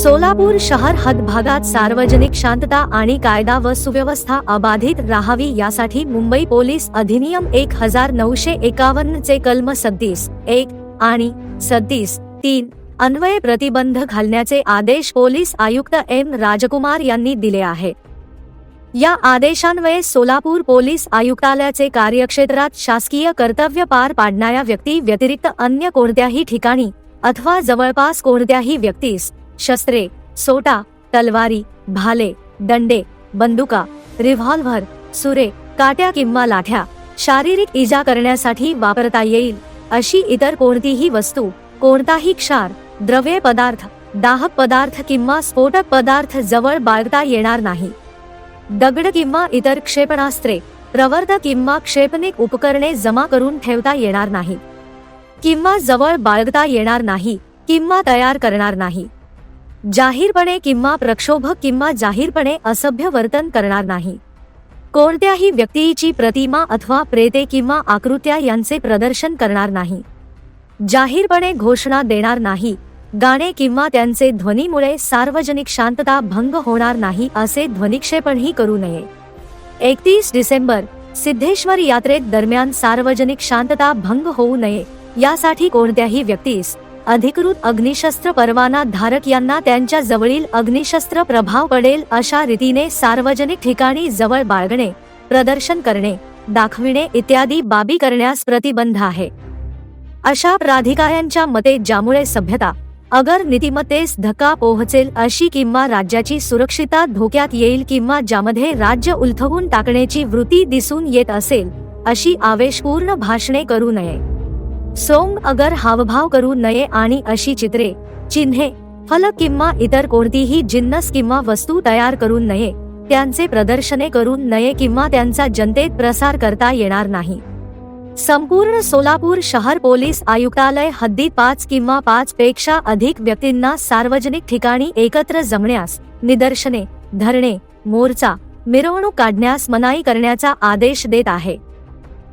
सोलापूर शहर हदभागात सार्वजनिक शांतता आणि कायदा व सुव्यवस्था अबाधित राहावी यासाठी मुंबई पोलीस अधिनियम एक हजार नऊशे एकावन्न चे कलम सदतीस एक आणि सद्दीस तीन अन्वये प्रतिबंध घालण्याचे आदेश पोलीस आयुक्त एम राजकुमार यांनी दिले आहे. या आदेशान्वये सोलापूर पोलीस आयुक्तालयाचे कार्यक्षेत्रात शासकीय कर्तव्य पार पाडणाऱ्या व्यक्ती व्यतिरिक्त अन्य कोणत्याही ठिकाणी अथवा जवळपास कोणत्याही व्यक्तीस शस्त्रे सोटा तलवारी भाले दंडे बंदुका रिव्हॉल्व्हर सुरे काट्या किंवा लाठ्या शारीरिक इजा करण्यासाठी वापरता येईल. अशी इतर कोणतीही वस्तू कोणताही क्षार द्रव्य पदार्थ दाहक पदार्थ किंवा स्फोटक पदार्थ जवळ बाळगता येणार नाही. दगड किंवा इतर क्षेपणास्त्रे प्रवर्ध किंवा क्षेपणिक उपकरणे जमा करून ठेवता येणार नाही. किंवा जवळ बाळगता येणार नाही किंवा तयार करणार नाही. जाहीरपणे किंवा प्रक्षोभक किंवा जाहीरपणे असभ्य वर्तन करणार नाही. कोणत्याही व्यक्तीची प्रतिमा अथवा प्रेते किंवा आकृत्या यांचे प्रदर्शन करणार नाही. जाहीरपणे घोषणा देणार नाही. गाणे किंवा त्यांचे ध्वनीमुळे सार्वजनिक शांतता भंग होणार नाही असे ध्वनिक्षेपणही करू नये. एकतीस डिसेंबर सिद्धेश्वर यात्रेत दरम्यान सार्वजनिक शांतता भंग होऊ नये यासाठी कोणत्याही व्यक्तीस अधिकृत अग्निशस्त्र परवाना धारक यांना त्यांच्या जवळील अग्निशस्त्र प्रभाव पडेल अशा रीतीने सार्वजनिक ठिकाणी जवळ बाळगणे प्रदर्शन करणे दाखविणे इत्यादी बाबी करण्यास प्रतिबंध आहे. अशा प्राधिकाऱ्यांच्या मते ज्यामुळे सभ्यता अगर नीतिमत्तेस धक्का पोहोचेल अशी किंवा राज्याची सुरक्षितता धोक्यात येईल किंवा ज्यामध्ये राज्य उलथवून टाकण्याची वृत्ती दिसून येत असेल अशी आवेशपूर्ण भाषणे करू नये. सोंग अगर हावभाव करू नये आणि अशी चित्रे चिन्हे फलक किंवा इतर कोणतीही जिन्नस किंवा वस्तू तयार करू नये त्यांचे प्रदर्शने करू नये किंवा त्यांचा जनतेत प्रसार करता येणार नाही. संपूर्ण सोलापूर शहर पोलीस आयुक्तालय हद्दीत पाच किंवा पाच पेक्षा अधिक व्यक्तींना सार्वजनिक ठिकाणी एकत्र जमण्यास निदर्शने धरणे मोर्चा मिरवणूक काढण्यास मनाई करण्याचा आदेश देत आहे.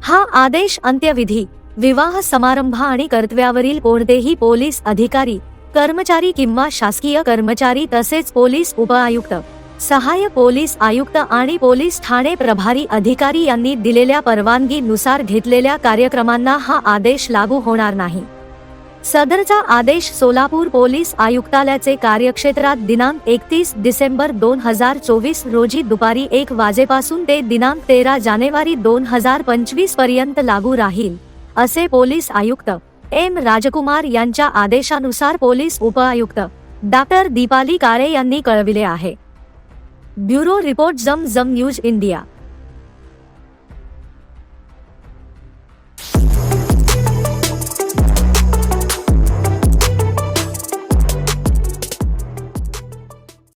हा आदेश अंत्यविधी विवाह समारंभ आणि कर्तव्यावरील कोणतेही पोलीस अधिकारी कर्मचारी किंवा शासकीय कर्मचारी तसेच पोलीस उपआयुक्त सहाय्यक पोलीस आयुक्त आणि पोलीस ठाणे प्रभारी अधिकारी यांनी दिलेल्या परवानगीनुसार घेतलेल्या कार्यक्रमांना हा आदेश लागू होणार नाही. सदरचा आदेश सोलापूर पोलीस आयुक्तालयाचे कार्यक्षेत्रात दिनांक एकतीस डिसेंबर दोन हजार चोवीस रोजी दुपारी एक वाजेपासून ते दिनांक तेरा जानेवारी दोन हजार पंचवीसपर्यंत लागू राहील. असे पोलीस आयुक्त एम. राजकुमार यांच्या आदेशानुसार पोलीस उपआयुक्त डॉक्टर दीपाली काळे यांनी कळविले आहे. ब्युरो रिपोर्ट जम जम न्यूज इंडिया.